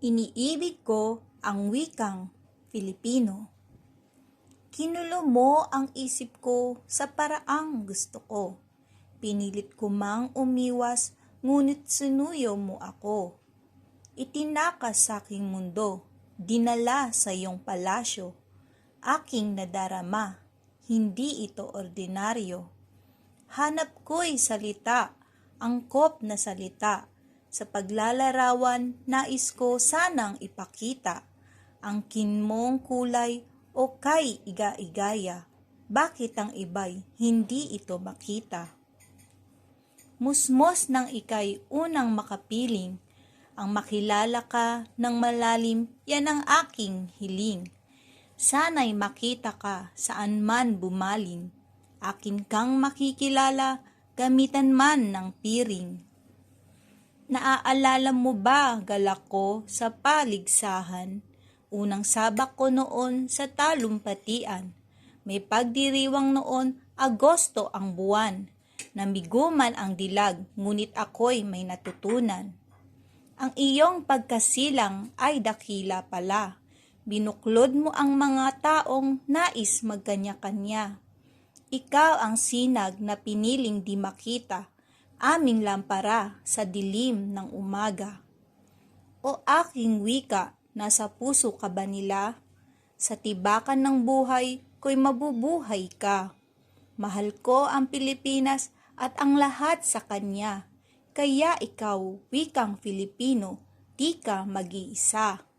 Iniibig ko ang wikang Filipino. Kinulo mo ang isip ko sa paraang gusto ko. Pinilit ko mang umiwas, ngunit sinuyo mo ako. Itinakas sa aking mundo, dinala sa iyong palasyo. Aking nadarama, hindi ito ordinaryo. Hanap ko'y salita, angkop na salita. Sa paglalarawan, nais ko sanang ipakita ang kinmong kulay o kay iga-igaya. Bakit ang iba'y hindi ito makita? Musmos ng ikay unang makapiling, ang makilala ka ng malalim, yan ang aking hiling. Sana'y makita ka saan man bumaling, akin kang makikilala, gamitan man ng piring. Naaalala mo ba galak ko sa paligsahan? Unang sabak ko noon sa talumpatian. May pagdiriwang noon, Agosto ang buwan. Namiguman ang dilag, ngunit ako'y may natutunan. Ang iyong pagkasilang ay dakila pala. Binuklod mo ang mga taong nais magkanya-kanya. Ikaw ang sinag na piniling di makita, aming lampara sa dilim ng umaga. O aking wika, nasa puso ka ba nila? Sa tibakan ng buhay ko'y mabubuhay ka. Mahal ko ang Pilipinas at ang lahat sa kanya. Kaya ikaw, wikang Filipino, di ka mag-iisa.